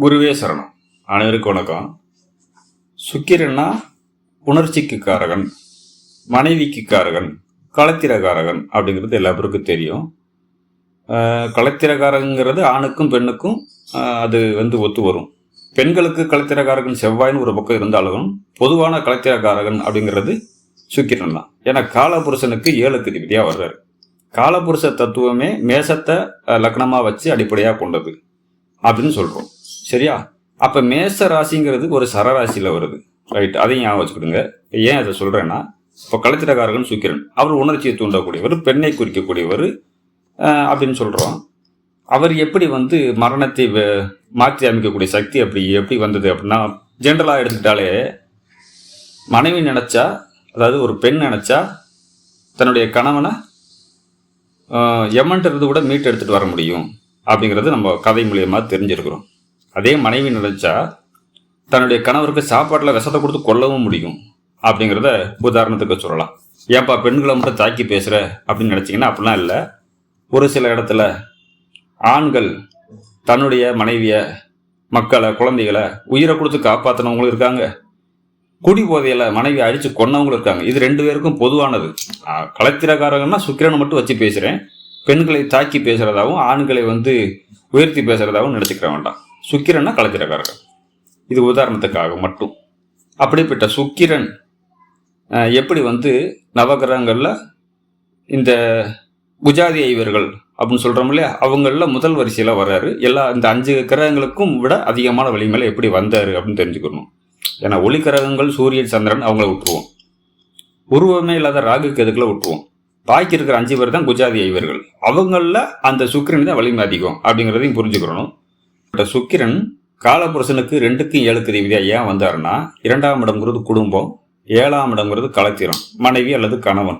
குருவே சரணம். அனைவருக்கும் வணக்கம். சுக்கிரன்னா உணர்ச்சிக்கு காரகன் மனைவிக்கு காரகன் களத்திரகாரகன் அப்படிங்கிறது எல்லா பேருக்கும் தெரியும் களத்திரகாரகங்கிறது ஆணுக்கும் பெண்ணுக்கும் அது வந்து ஒத்து வரும். பெண்களுக்கு களத்திரகாரகன் செவ்வாய்னு ஒரு பக்கம் இருந்தாலும் பொதுவான களத்திரகாரகன் அப்படிங்கிறது சுக்கிரன் தான். ஏன்னா காலபுருஷனுக்கு ஏழுக்கு திபதியாக வர்றாரு. காலபுருஷ தத்துவமே மேசத்தை லக்னமாக வச்சு அடிப்படையாக கொண்டது அப்படின்னு சொல்கிறோம் சரியா? அப்போ மேச ராசிங்கிறது ஒரு சரராசியில் வருது. ரைட் அதையும் ஞாபகம் வச்சுக்கிடுங்க. ஏன் அதை சொல்கிறேன்னா இப்போ களத்திரக்காரகன் சுக்கிரன் அவர் உணர்ச்சியை தூண்டக்கூடியவர் பெண்ணை குறிக்கக்கூடியவர் அப்படின்னு சொல்கிறோம் அவர் எப்படி வந்து மரணத்தை வ- மாற்றி அமைக்கக்கூடிய சக்தி அப்படி எப்படி வந்தது அப்படின்னா ஜென்ரலாக எடுத்துக்கிட்டாலே மனைவி நினச்சா அதாவது ஒரு பெண் நினச்சா தன்னுடைய கணவனை எமன்ட்டு இருந்து கூட மீட் எடுத்துகிட்டு வர முடியும் அப்படிங்கிறது நம்ம கதை மூலியமாக தெரிஞ்சிருக்கிறோம். அதே மனைவி நினைச்சா தன்னுடைய கணவருக்கு சாப்பாட்டில் விஷத்தை கொடுத்து கொல்லவும் முடியும் அப்படிங்கிறத உதாரணத்துக்கு சொல்லலாம். ஏன்பா பெண்களை மட்டும் தாக்கி பேசுகிற அப்படின்னு நினைச்சீங்கன்னா அப்படிலாம் இல்லை. ஒரு சில இடத்துல ஆண்கள் தன்னுடைய மனைவியை மக்களை குழந்தைகளை உயிரை கொடுத்து காப்பாற்றினவங்களும் இருக்காங்க. குடி போதையில் மனைவி அழித்து கொன்னவங்களும் இருக்காங்க. இது ரெண்டு பேருக்கும் பொதுவானது. கலத்திரக்காரங்கன்னா சுக்கிரனை மட்டும் வச்சு பேசுகிறேன் பெண்களை தாக்கி பேசுகிறதாகவும் ஆண்களை வந்து உயர்த்தி பேசுகிறதாகவும் நினச்சிக்கிற வேண்டாம். சுக்கிரன்னா களத்திரக்காரர்கள் இது உதாரணத்துக்காக மட்டும். அப்படிப்பட்ட சுக்கிரன் எப்படி வந்து நவகிரகங்களில் இந்த குஜாதி ஐவர்கள் அப்படின்னு சொல்கிறோம் இல்லையா? அவங்களில் முதல் வரிசையில் வர்றாரு. எல்லா இந்த அஞ்சு கிரகங்களுக்கும் விட அதிகமான வலிமையில் எப்படி வந்தார் அப்படின்னு தெரிஞ்சுக்கணும். ஏன்னா ஒளி கிரகங்கள் சூரியன் சந்திரன் அவங்கள விட்டுருவோம். உருவமே இல்லாத ராகு கெதுக்களை விட்டுருவோம்? பாக்கி இருக்கிற அஞ்சு பேர் தான் குஜாதி ஐவர்கள். அவங்களில் அந்த சுக்கிரன் தான் வலிமை அதிகம் அப்படிங்கிறதையும் புரிஞ்சுக்கிறணும் சுக்கிரன் காலபுருஷனுக்கு ரெண்டுக்கும் ஏழுக்கு அதிபதியா ஏன் வந்தாருன்னா இரண்டாம் இடம்ங்கிறது குடும்பம் ஏழாம் இடம்ங்கிறது கலத்திரம் மனைவி அல்லது கணவன்.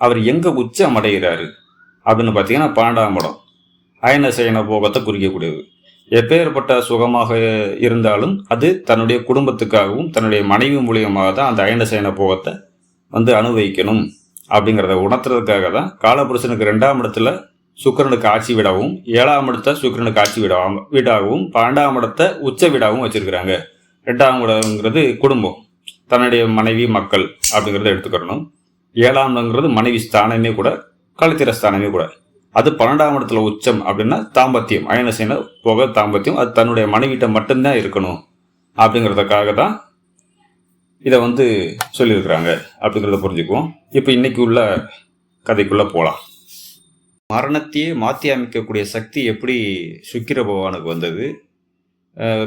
அவர் எங்கே உச்சம் அடைகிறாரு? அப்படின்னு பார்த்தீங்கன்னா பன்னெண்டாம் இடம். அயன சயன போகத்தை குறிக்கக்கூடியது. எப்பேற்பட்ட சுகமாக இருந்தாலும் அது தன்னுடைய குடும்பத்துக்காகவும் தன்னுடைய மனைவி மூலியமாக தான் அந்த அயன சயன போகத்தை வந்து அனுபவிக்கணும். அப்படிங்கிறத உணர்த்துறதுக்காக தான் காலபுருஷனுக்கு ரெண்டாம் இடத்துல சுக்கரனுக்கு ஆட்சி வீடாகவும் ஏழாம் இடத்த சுக்கரனுக்கு ஆட்சி வீடாகவும் வீடாகவும் பன்னெண்டாம் இடத்த உச்ச வீடாகவும் வச்சிருக்கிறாங்க. ரெண்டாம் இடங்கிறது குடும்பம். தன்னுடைய மனைவி மக்கள் அப்படிங்கிறத எடுத்துக்கிறணும். ஏழாம் இடங்கிறது மனைவி ஸ்தானமே கூட கலைத்திர ஸ்தானமே கூட. அது பன்னெண்டாம் இடத்துல உச்சம் அப்படின்னா தாம்பத்தியம். அயனசேன போக தாம்பத்தியம். அது தன்னுடைய மனைவிட்ட மட்டும்தான் இருக்கணும் அப்படிங்கிறதுக்காக தான் இதை வந்து சொல்லியிருக்கிறாங்க அப்படிங்கிறத புரிஞ்சுக்குவோம். இப்போ இன்றைக்கி உள்ள கதைக்குள்ளே போகலாம். மரணத்தையே மாற்றி அமைக்கக்கூடிய சக்தி எப்படி சுக்கிர பகவானுக்கு வந்தது?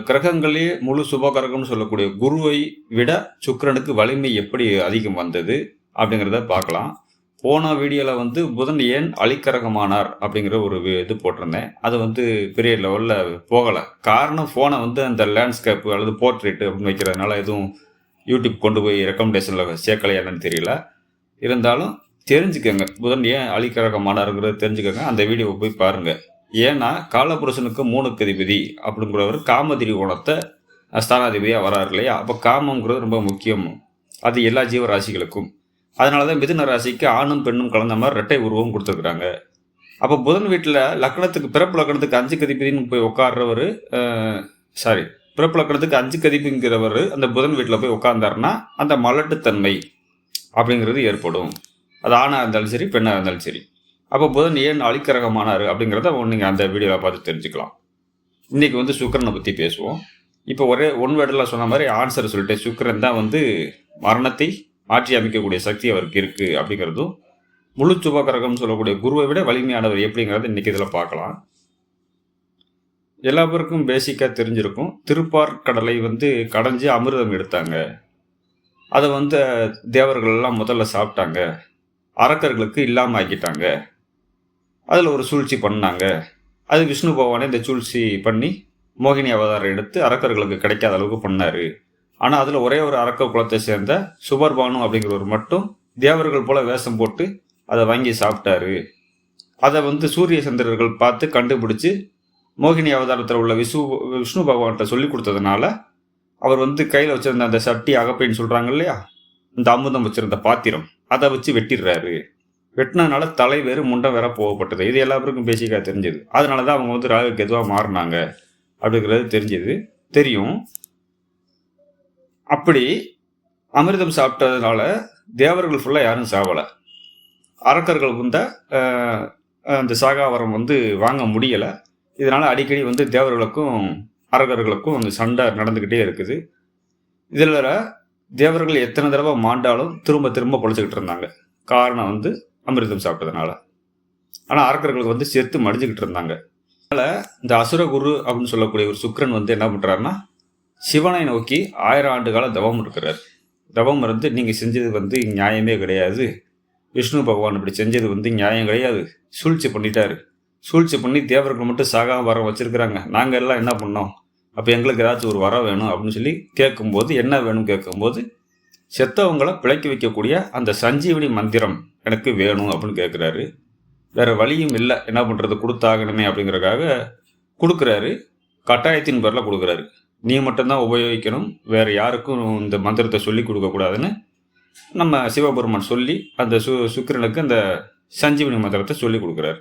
கிரகங்களே முழு சுபகிரகம்னு சொல்லக்கூடிய குருவை விட சுக்கிரனுக்கு வலிமை எப்படி அதிகம் வந்தது அப்படிங்கிறத பார்க்கலாம். போன வீடியோவில் வந்து புதன் ஏன் அலிக்கரகமானார் அப்படிங்கிற ஒரு இது போட்டிருந்தேன். அது வந்து பெரிய லெவலில் போகலை. காரணம் ஃபோனை வந்து அந்த லேண்ட்ஸ்கேப் அல்லது போர்ட்ரேட் அப்படின்னு வைக்கிறதுனால எதுவும் யூடியூப் கொண்டு போய் ரெக்கமெண்டேஷனில் சேர்க்கலையா தெரியல. இருந்தாலும் தெரிஞ்சுக்கோங்க. புதன் ஏன் அழிக்கரகமானாருங்கிறத தெரிஞ்சுக்கோங்க. அந்த வீடியோவை போய் பாருங்கள் ஏன்னா காலபுருஷனுக்கு மூணுக்கு அதிபதி அப்படிங்கிறவர் காமதிரி குணத்தை ஸ்தானாதிபதியாக வராரு இல்லையா? அப்போ காமங்கிறது ரொம்ப முக்கியம். அது எல்லா ஜீவராசிகளுக்கும் அதனால தான் மிதுன ராசிக்கு ஆணும் பெண்ணும் கலந்த மாதிரி ரெட்டை உருவம் கொடுத்துருக்குறாங்க. அப்போ புதன் வீட்டில் லக்னத்துக்கு பிறப்பு லக்னத்துக்கு அஞ்சு கதிபதினு போய் உட்காடுறவர் சாரி பிறப்பு லக்னத்துக்கு அஞ்சு கதிப்புங்கிறவர் அந்த புதன் வீட்டில் போய் உட்காந்தாருன்னா அந்த மலட்டுத்தன்மை அப்படிங்கிறது ஏற்படும். அது ஆணாக இருந்தாலும் சரி பெண்ணாக இருந்தாலும் சரி. அப்போ புதன் ஏன் அழிக்கரகமானார் அப்படிங்கிறத நீங்கள் அந்த வீடியோவை பார்த்து தெரிஞ்சுக்கலாம். இன்றைக்கி வந்து சுக்கிரனை பற்றி பேசுவோம். இப்போ ஒரே ஒன் வேர்டில் சொன்ன மாதிரி ஆன்சர் சொல்லிட்டு சுக்கரன் தான் வந்து மரணத்தை மாற்றி அமைக்கக்கூடிய சக்தி அவருக்கு இருக்குது அப்படிங்கிறதும் முழு சுபகரகம்னு சொல்லக்கூடிய குருவை விட வலிமையானவர் எப்படிங்கிறத இன்றைக்கி இதில் பார்க்கலாம். எல்லா பேருக்கும் பேசிக்காக தெரிஞ்சிருக்கும். திருப்பார் கடலை வந்து கடைஞ்சி அமிர்தம் எடுத்தாங்க. அதை வந்து தேவர்கள் எல்லாம் முதல்ல சாப்பிட்டாங்க. அரக்கர்களுக்கு இல்லாமல் ஆக்கிட்டாங்க அதில் ஒரு சூழ்ச்சி பண்ணாங்க. அது விஷ்ணு பகவானே இந்த சூழ்ச்சி பண்ணி மோகினி அவதாரம் எடுத்து அரக்கர்களுக்கு கிடைக்காத அளவுக்கு பண்ணார். ஆனால் அதில் ஒரே ஒரு அரக்க குலத்தை சேர்ந்த சுபர்பானு அப்படிங்கிறவர் மட்டும் தேவர்கள் போல வேஷம் போட்டு அதை வாங்கி சாப்பிட்டாரு. அதை வந்து சூரிய சந்திரர்கள் பார்த்து கண்டுபிடிச்சு மோகினி அவதாரத்தில் உள்ள விஷ்ணு விஷ்ணு பகவான்கிட்ட சொல்லி கொடுத்ததுனால அவர் வந்து கையில் வச்சிருந்த அந்த சட்டி அகப்பைன்னு சொல்கிறாங்க இல்லையா? இந்த அமுதம் வச்சிருந்த பாத்திரம். அதை வச்சு வெட்டிடுறாரு. வெட்டினனால தலை வேறு முண்டை வேற போகப்பட்டது. இது எல்லா பேருக்கும் பேசிக்காக தெரிஞ்சது. அதனால தான் அவங்க வந்து ராகு எதுவாக மாறினாங்க. அப்படிங்கிறது தெரிஞ்சது. தெரியும். அப்படி அமிர்தம் சாப்பிட்டதுனால தேவர்கள் ஃபுல்லாக யாரும் சாவலை. அரக்கர்கள் வந்த அந்த சாகாவரம் வந்து வாங்க முடியலை. இதனால் அடிக்கடி வந்து தேவர்களுக்கும் அரகர்களுக்கும் அந்த சண்டை நடந்துக்கிட்டே இருக்குது. இதில் தேவர்கள் எத்தனை தடவை மாண்டாலும் திரும்ப திரும்ப பொழைச்சிக்கிட்டு இருந்தாங்க. காரணம் வந்து அமிர்தம் சாப்பிட்டதுனால. ஆனால் அரக்கர்களுக்கு வந்து செத்து மடிஞ்சுக்கிட்டு இருந்தாங்க. அதனால் இந்த அசுரகுரு அப்படின்னு சொல்லக்கூடிய ஒரு சுக்கிரன் வந்து என்ன பண்ணுறாருன்னா சிவனை நோக்கி ஆயிரம் ஆண்டு காலம் தவம் இருக்கிறார். தவம் இருந்து நீங்கள் செஞ்சது வந்து நியாயமே கிடையாது. விஷ்ணு பகவான் இப்படி செஞ்சது வந்து நியாயம் கிடையாது. சூழ்ச்சி பண்ணிட்டாரு. சூழ்ச்சி பண்ணி தேவர்கள் மட்டும் சாகாம வரம் வச்சிருக்கிறாங்க. நாங்கள் எல்லாம் என்ன பண்ணோம்? அப்போ எங்களுக்கு ஏதாச்சும் ஒரு வரம் வேணும் அப்படின்னு சொல்லி கேட்கும்போது என்ன வேணும் கேட்கும்போது செத்தவங்களை பிழைக்க வைக்கக்கூடிய அந்த சஞ்சீவனி மந்திரம் எனக்கு வேணும் அப்படின்னு கேட்குறாரு. வேறு வழியும் இல்லை. என்ன பண்ணுறது கொடுத்தாகணுமே அப்படிங்கிறக்காக கொடுக்குறாரு. கட்டாயத்தின் பேரில் கொடுக்குறாரு. நீ மட்டும்தான் உபயோகிக்கணும். வேறு யாருக்கும் இந்த மந்திரத்தை சொல்லி கொடுக்கக்கூடாதுன்னு நம்ம சிவபெருமான் சொல்லி அந்த சு சுக்கிரனுக்கு அந்த சஞ்சீவனி மந்திரத்தை சொல்லி கொடுக்குறாரு.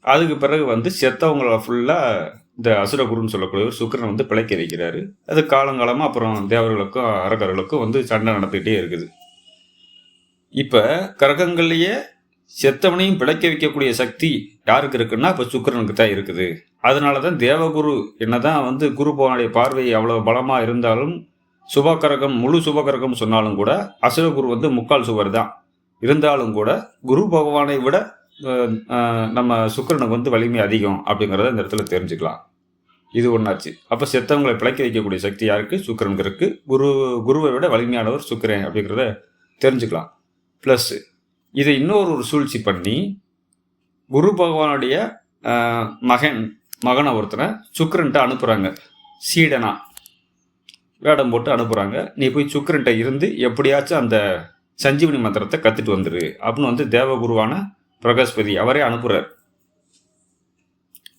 அதுக்கு பிறகு வந்து செத்தவங்கள ஃபுல்லாக இந்த அசுரகுருன்னு சொல்லக்கூடியவர் ஒரு வந்து பிழைக்க வைக்கிறாரு. அது காலங்காலமாக அப்புறம் தேவர்களுக்கும் அரக்கர்களுக்கும் வந்து சண்டை நடந்துக்கிட்டே இருக்குது. இப்போ கிரகங்கள்லேயே செத்தவனையும் பிழைக்க வைக்கக்கூடிய சக்தி யாருக்கு இருக்குன்னா இப்போ சுக்கிரனுக்கு தான் இருக்குது. அதனால தான் தேவகுரு என்ன தான் வந்து குரு பகவானுடைய பார்வை அவ்வளோ பலமாக இருந்தாலும் சுபகரகம் முழு சுபகரகம் சொன்னாலும் கூட அசுரகுரு வந்து முக்கால் சுவர் தான். இருந்தாலும் கூட குரு பகவானை விட நம்ம சுக்கிரனுக்கு வந்து வலிமை அதிகம் அப்படிங்கிறத இந்த இடத்துல தெரிஞ்சுக்கலாம். இது ஒன்றாச்சு அப்போ செத்தவங்களை பிழைக்க வைக்கக்கூடிய சக்தி யாருக்கு? சுக்கரனுக்கு இருக்கு. குரு குருவை விட வலிமையானவர் சுக்கரன் அப்படிங்கிறத தெரிஞ்சுக்கலாம். ப்ளஸ் இதை இன்னொரு ஒரு சூழ்ச்சி பண்ணி குரு பகவானுடைய மகன் மகனை ஒருத்தனை சுக்கரன்ட்ட அனுப்புகிறாங்க சீடனா. வேடம் போட்டு அனுப்புகிறாங்க நீ போய் சுக்கரன்ட்ட இருந்து எப்படியாச்சும் அந்த சஞ்சீவனி மந்திரத்தை கற்றுட்டு வந்துரு அப்படின்னு வந்து தேவகுருவான பிரகஸ்பதி அவரே அனுப்புகிறார்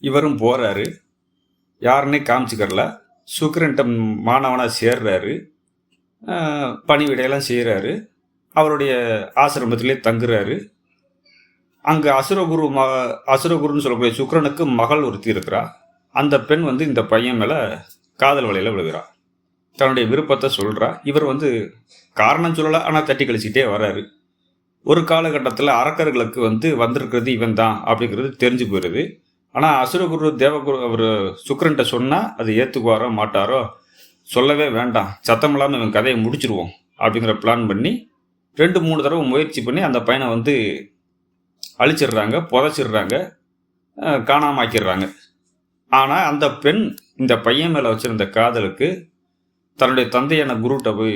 இவரும் போகிறாரு யாருன்னே காமிச்சிக்கிறல. சுக்கரன்ட்ட மாணவனாக சேர்றாரு. பணிவிடையெல்லாம் செய்கிறாரு அவருடைய ஆசிரமத்திலே தங்குறாரு. அங்கே அசுரகுரு ம அசுரகுருன்னு சொல்லக்கூடிய சுக்கரனுக்கு மகள் ஒருத்தி இருக்கிறா. அந்த பெண் வந்து இந்த பையன் மேலே காதல் வலையில் விழுகிறா. தன்னுடைய விருப்பத்தை சொல்கிறா இவர் வந்து காரணம் சொல்லலை ஆனால் தட்டி கழிச்சிட்டே வராரு. ஒரு காலகட்டத்தில் அரக்கர்களுக்கு வந்து வந்திருக்கிறது இவன் தான் அப்படிங்கிறது தெரிஞ்சு போயிடுது ஆனால் அசுரகுரு தேவகுரு அவர் சுக்கிரன்ட்ட சொன்னால் அது ஏற்றுக்குவாரோ மாட்டாரோ சொல்லவே வேண்டாம். சத்தம் இல்லாமல் இவன் கதையை முடிச்சிருவோம் அப்படிங்கிற பிளான் பண்ணி ரெண்டு மூணு தடவை முயற்சி பண்ணி அந்த பையனை வந்து அழிச்சிடுறாங்க புதைச்சிடுறாங்க காணாமாக்கிடுறாங்க. ஆக்கிடுறாங்க ஆனால் அந்த பெண் இந்த பையன் மேலே வச்சுருந்த காதலுக்கு தன்னுடைய தந்தையான குருட்ட போய்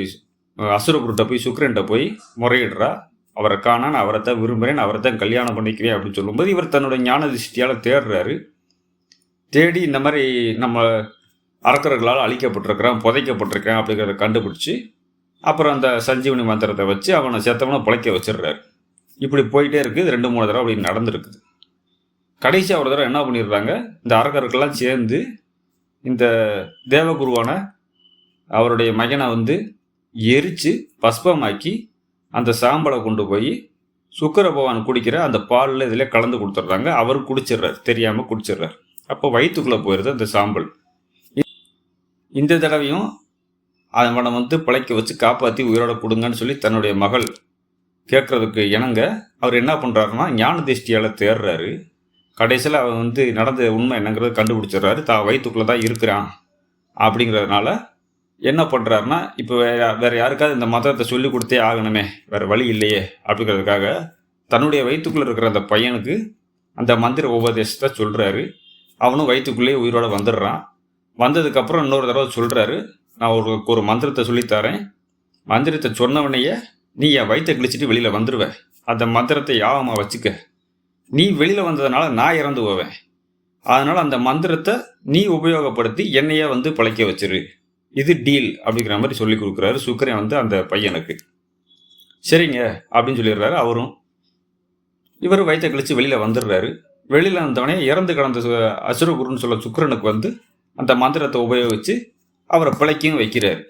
அஹ், அசுர போய் சுக்கிரன்ட்ட போய் முறையிடுறா. அவரை காண நான் அவரை தான் விரும்புகிறேன் அவரை தான் கல்யாணம் பண்ணிக்கிறேன் அப்படின்னு சொல்லும்போது இவர் தன்னுடைய ஞான திருஷ்டியால் தேடுறாரு தேடி இந்த மாதிரி நம்ம அரக்கர்களால் அழிக்கப்பட்டிருக்கிறான் புதைக்கப்பட்டிருக்கேன் அப்படிங்கிறத கண்டுபிடிச்சி அப்புறம் அந்த சஞ்சீவனி மந்திரத்தை வச்சு அவனை செத்தவனை பிழைக்க வச்சிடுறாரு. இப்படி போயிட்டே இருக்குது ரெண்டு மூணு தடவை அப்படி நடந்துருக்குது. கடைசி ஒரு தடவை என்ன பண்ணிடுறாங்க இந்த அரக்கர்கள்லாம் சேர்ந்து இந்த தேவகுருவான அவருடைய மகனை வந்து எரித்து பஸ்பமாக்கி அந்த சாம்பலை கொண்டு போய் சுக்கர பகவான் குடிக்கிற அந்த பாலில் இதில் கலந்து கொடுத்துட்றாங்க. அவர் குடிச்சிடுறார். தெரியாமல் குடிச்சிடுறார். அப்போ வயிற்றுக்குள்ளே போயிடுது அந்த சாம்பல். இந்த தடவையும் அவனை வந்து பிழைக்க வச்சு காப்பாற்றி உயிரோட கொடுங்கன்னு சொல்லி தன்னுடைய மகள் கேட்குறதுக்கு இணங்க அவர் என்ன பண்ணுறாருன்னா ஞான திருஷ்டியால் தேடுறாரு கடைசியில் அவன் வந்து நடந்த உண்மை என்னங்கிறத கண்டுபிடிச்சிடுறாரு. தான் வயிற்றுக்குள்ளே தான் இருக்கிறான் அப்படிங்கிறதுனால என்ன பண்ணுறாருன்னா இப்போ வேற வேறு யாருக்காவது இந்த மதத்தை சொல்லி கொடுத்தே ஆகணுமே வேறு வழி இல்லையே அப்படிங்கிறதுக்காக தன்னுடைய வயிற்றுக்குள்ளே இருக்கிற அந்த பையனுக்கு அந்த மந்திர உபதேசத்தை சொல்கிறாரு அவனும் வயிற்றுக்குள்ளேயே உயிரோடு வந்துடுறான். வந்ததுக்கப்புறம் இன்னொரு தடவை சொல்கிறாரு நான் ஒரு ஒரு மந்திரத்தை சொல்லித்தரேன் மந்திரத்தை சொன்னவனையே நீ என் வயிற்றை கிழிச்சிட்டு வெளியில் வந்துடுவ அந்த மந்திரத்தை யாவமாக வச்சுக்க. நீ வெளியில் வந்ததுனால நான் இறந்து போவேன். அதனால் அந்த மந்திரத்தை நீ உபயோகப்படுத்தி என்னையே வந்து பழைக்க வச்சிரு. இது டீல் அப்படிங்கிற மாதிரி சொல்லி கொடுக்குறாரு. சுக்கரன் வந்து அந்த பையனுக்கு. சரிங்க அப்படின்னு சொல்லிடுறாரு. அவரும் இவர் வயிற்றை கழித்து வெளியில் வந்துடுறாரு. வெளியில் வந்தவனே இறந்து கிடந்த சு- அசுரகுருன்னு சொல்ல சுக்கரனுக்கு வந்து அந்த மந்திரத்தை உபயோகித்து அவரை பிழைக்கும் வைக்கிறார்.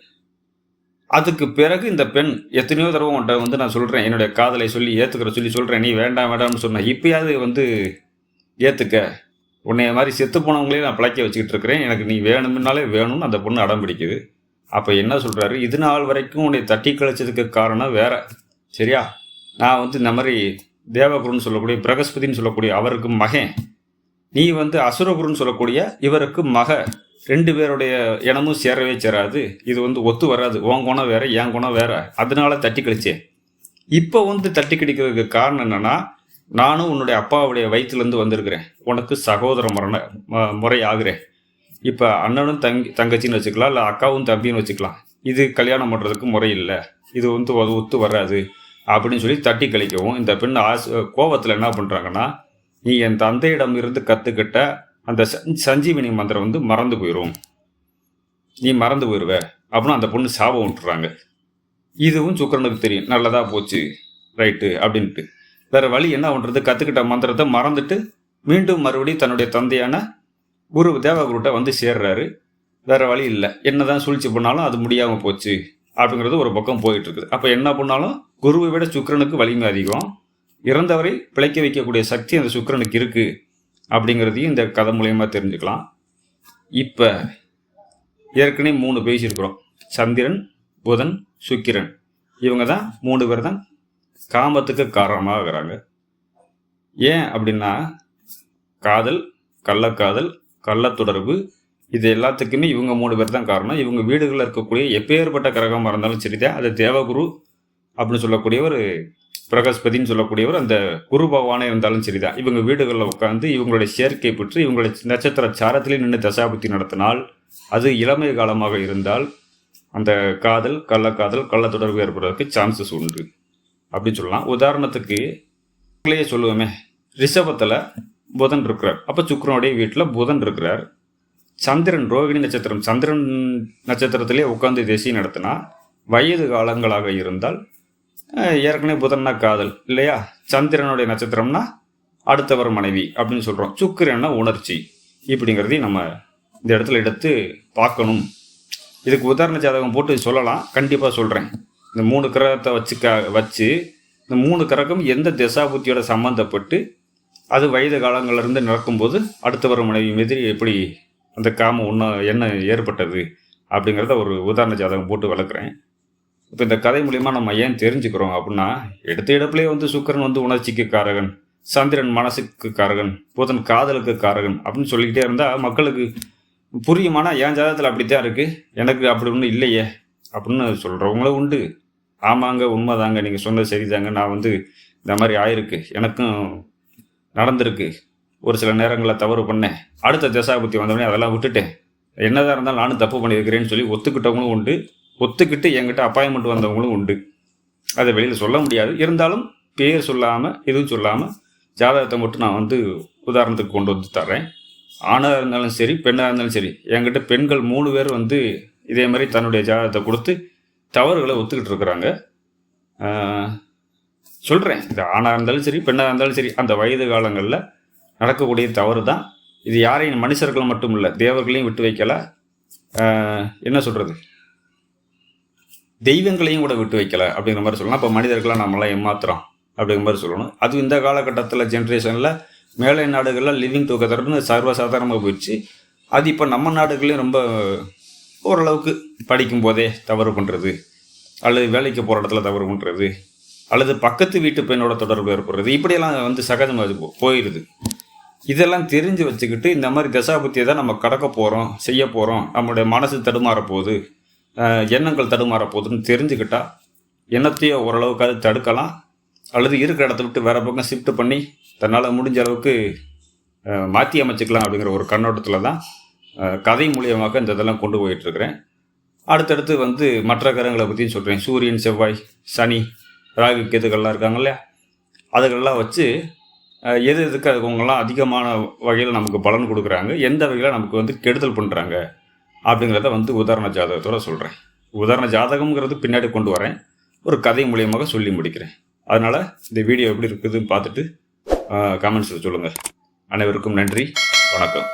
அதுக்கு பிறகு இந்த பெண் எத்தனையோ தடவை உன்ட்ட வந்து நான் சொல்கிறேன் என்னுடைய காதலை சொல்லி ஏற்றுக்கிற சொல்லி சொல்கிறேன் நீ வேண்டாம் வேண்டாம்னு சொன்ன. இப்பயாவது வந்து ஏற்றுக்க உன்னைய மாதிரி செத்து போனவங்களே நான் பிழைக்க வச்சுக்கிட்டு இருக்கிறேன். எனக்கு நீ வேணும்னாலே வேணும்னு அந்த பொண்ணு அடம் பிடிக்குது. அப்போ என்ன சொல்கிறாரு இது நாள் வரைக்கும் உன்னை தட்டி கழிச்சதுக்கு காரணம் வேற. சரியா? நான் வந்து இந்த மாதிரி தேவகுருன்னு சொல்லக்கூடிய பிரகஸ்பதின்னு சொல்லக்கூடிய அவருக்கு மகன். நீ வந்து அசுரகுருன்னு சொல்லக்கூடிய இவருக்கு மக. ரெண்டு பேருடைய இனமும் சேரவே சேராது. இது வந்து ஒத்து வராது. உன் குணம் வேற என் குணம் வேற. அதனால தட்டி கழிச்சேன். இப்போ வந்து தட்டி கழிக்கிறதுக்கு காரணம் என்னன்னா நானும் உன்னுடைய அப்பாவுடைய வயிற்றுலேருந்து வந்திருக்கிறேன். உனக்கு சகோதர முறை ம- முறை ஆகுறேன் இப்போ அண்ணனும் தங்கி தங்கச்சின்னு வச்சுக்கலாம் இல்லை அக்காவும் தம்பின்னு வச்சுக்கலாம். இது கல்யாணம் பண்ணுறதுக்கு முறை இல்லை. இது வந்து அது ஒத்து வராது. அப்படின்னு சொல்லி தட்டி கழிக்கவும் இந்த பெண் ஆச கோபத்தில் என்ன பண்ணுறாங்கன்னா நீ என் தந்தையிடம் இருந்து கற்றுக்கிட்ட அந்த சஞ்- சஞ்சீவினி மந்திரம் வந்து மறந்து போயிடும் நீ மறந்து போயிடுவ அப்படின்னு அந்த பொண்ணு சாபம் விட்டுறாங்க. இதுவும் சுக்கரனுக்கு தெரியும். நல்லதாக போச்சு. ரைட்டு. அப்படின்ட்டு. வேற வழி என்ன பண்ணுறது கற்றுக்கிட்ட மந்திரத்தை மறந்துட்டு மீண்டும் மறுபடியும் தன்னுடைய தந்தையான குரு தேவகுருட்ட வந்து சேர்றாரு. வேற வழி இல்லை. என்னதான் சூழ்ச்சி பண்ணாலும் அது முடியாமல் போச்சு அப்படிங்கிறது ஒரு பக்கம் போயிட்டு இருக்குது அப்போ என்ன பண்ணாலும் குருவை விட சுக்கிரனுக்கு வலிமை அதிகம். இறந்தவரை பிழைக்க வைக்கக்கூடிய சக்தி அந்த சுக்கிரனுக்கு இருக்குது அப்படிங்கிறதையும் இந்த கதை மூலயமா தெரிஞ்சுக்கலாம். இப்போ ஏற்கனவே மூணு பேசியிருக்கிறோம். சந்திரன் புதன் சுக்கிரன். இவங்க தான் மூணு பேர் தான் காமத்துக்கு காரணமாக இருக்கிறாங்க ஏன் அப்படின்னா காதல் கள்ளக்காதல் கள்ளத்தொடர்பு இது எல்லாத்துக்குமே இவங்க மூணு பேர் தான் காரணம். இவங்க வீடுகளில் இருக்கக்கூடிய எப்பேற்பட்ட கிரகமாக இருந்தாலும் சரிதான் அது தேவகுரு அப்படின்னு சொல்லக்கூடியவர் பிரகஸ்பதின்னு சொல்லக்கூடியவர் அந்த குரு பகவானே இருந்தாலும் சரிதான் இவங்க வீடுகளில் உட்காந்து இவங்களுடைய சேர்க்கை பெற்று இவங்களுடைய நட்சத்திர சாரத்திலே நின்று தசாபுத்தி நடத்தினால் அது இளமை காலமாக இருந்தால் அந்த காதல் கள்ளக்காதல் கள்ளத்தொடர்பு ஏற்படுறதுக்கு சான்சஸ் உண்டு. அப்படின்னு சொல்லலாம். உதாரணத்துக்கு உங்களையே சொல்லுவோமே ரிஷபத்தில் புதன் இருக்கிறார். அப்போ சுக்கரனுடைய வீட்டில் புதன் இருக்கிறார். சந்திரன் ரோகிணி நட்சத்திரம் சந்திரன் நட்சத்திரத்திலே உட்காந்து திசை நடத்தினா வயது காலங்களாக இருந்தால் ஏற்கனவே புதன்னா காதல் இல்லையா? சந்திரனுடைய நட்சத்திரம்னா அடுத்தவர் மனைவி அப்படின்னு சொல்கிறோம் சுக்கிரன்னா உணர்ச்சி இப்படிங்கிறதையும் நம்ம இந்த இடத்துல எடுத்து பார்க்கணும். இதுக்கு உதாரண ஜாதகம் போட்டு சொல்லலாம். கண்டிப்பாக சொல்கிறேன் இந்த மூணு கிரகத்தை வச்சுக்க வச்சு இந்த மூணு கிரகம் எந்த திசாபுத்தியோட சம்மந்தப்பட்டு அது வயது காலங்களிலிருந்து நடக்கும்போது அடுத்த வரும் மனைவி மீது எப்படி அந்த காமம் ஒன்று என்ன ஏற்பட்டது அப்படிங்கிறத ஒரு உதாரண ஜாதகம் போட்டு வளர்க்குறேன். இப்போ இந்த கதை மூலிமா நம்ம ஏன் தெரிஞ்சுக்கிறோம் அப்படின்னா எடுத்த இடப்புலேயே வந்து சுக்கிரன் வந்து உணர்ச்சிக்கு காரகன் சந்திரன் மனசுக்கு காரகன் புதன் காதலுக்கு காரகன் அப்படின்னு சொல்லிக்கிட்டே இருந்தால் மக்களுக்கு புரியுமானா என் ஜாதகத்தில் அப்படித்தான் இருக்குது எனக்கு அப்படி ஒன்றும் இல்லையே அப்படின்னு சொல்கிறவங்களும் உண்டு. ஆமாங்க உண்மைதாங்க. நீங்கள் சொன்னது சரிதாங்க. நான் வந்து இந்த மாதிரி ஆயிருக்கு. எனக்கும் நடந்திருக்கு. ஒரு சில நேரங்களில் தவறு பண்ணேன். அடுத்த தசாபுத்தி வந்தவொடனே அதெல்லாம் விட்டுட்டேன் என்னதான் இருந்தாலும் நானும் தப்பு பண்ணியிருக்கிறேன்னு சொல்லி ஒத்துக்கிட்டவங்களும் உண்டு. ஒத்துக்கிட்டு என்கிட்ட அப்பாயின்மெண்ட் வந்தவங்களும் உண்டு. அதை வெளியில் சொல்ல முடியாது. இருந்தாலும் பேர் சொல்லாமல் எதுவும் சொல்லாமல் ஜாதகத்தை மட்டும் நான் வந்து உதாரணத்துக்கு கொண்டு வந்து தர்றேன். ஆணாக இருந்தாலும் சரி பெண்ணாக இருந்தாலும் சரி என்கிட்ட பெண்கள் மூணு பேர் வந்து இதே மாதிரி தன்னுடைய ஜாதகத்தை கொடுத்து தவறுகளை ஒத்துக்கிட்டு இருக்கிறாங்க. சொல்கிறேன் இது ஆணாக இருந்தாலும் சரி பெண்ணாக இருந்தாலும் சரி அந்த வயது காலங்களில் நடக்கக்கூடிய தவறு தான். இது யாரையும் மனுஷர்கள் மட்டும் இல்லை தேவர்களையும் விட்டு வைக்கல. என்ன சொல்கிறது தெய்வங்களையும் கூட விட்டு வைக்கல அப்படிங்கிற மாதிரி சொல்லலாம் அப்போ மனிதர்களாக நம்மளாம் ஏமாத்துறோம் அப்படிங்கிற மாதிரி சொல்லணும். அது இந்த காலகட்டத்தில் ஜென்ரேஷனில் மேலை நாடுகளில் லிவிங் டுகெதர்னு சர்வசாதாரணமாக போயிடுச்சு. அது இப்போ நம்ம நாடுகளையும் ரொம்ப ஓரளவுக்கு படிக்கும் போதே தவறு பண்ணுறது அல்லது வேலைக்கு போகிற இடத்துல தவறு பண்ணுறது அல்லது பக்கத்து வீட்டு பெண்ணோட தொடர்பு ஏற்படுறது இப்படியெல்லாம் வந்து சகஜமாக அது போயிடுது இதெல்லாம் தெரிஞ்சு வச்சுக்கிட்டு இந்த மாதிரி தசாபுத்தியை தான் நம்ம கடக்க போகிறோம் செய்ய போகிறோம் நம்மளுடைய மனசு தடுமாற போகுது எண்ணங்கள் தடுமாற போகுதுன்னு தெரிஞ்சுக்கிட்டா எண்ணத்தையும் ஓரளவுக்காவது தடுக்கலாம் அல்லது இருக்கிற இடத்த விட்டு வேறு பக்கம் ஷிஃப்ட் பண்ணி தன்னால் முடிஞ்ச அளவுக்கு மாற்றி அமைச்சிக்கலாம் அப்படிங்கிற ஒரு கண்ணோட்டத்தில் தான் கதை மூலியமாக இந்த இதெல்லாம் கொண்டு போயிட்டுருக்கிறேன். அடுத்தடுத்து வந்து மற்ற கிரகங்களை பற்றியும் சொல்கிறேன் சூரியன் செவ்வாய் சனி ராகு கேதுகள்லாம் இருக்காங்க இல்லையா? அதுகளெல்லாம் வச்சு எது எதுக்கு அதுவங்கெல்லாம் அதிகமான வகையில் நமக்கு பலன் கொடுக்குறாங்க எந்த வகையில் நமக்கு வந்து கெடுதல் பண்ணுறாங்க அப்படிங்கிறத வந்து உதாரண ஜாதகத்தோடு சொல்கிறேன் உதாரண ஜாதகம்ங்கிறது பின்னாடி கொண்டு வரேன். ஒரு கதை மூலியமாக சொல்லி முடிக்கிறேன். அதனால் இந்த வீடியோ எப்படி இருக்குதுன்னு பார்த்துட்டு கமெண்ட்ஸில் சொல்லுங்கள் அனைவருக்கும் நன்றி. வணக்கம்.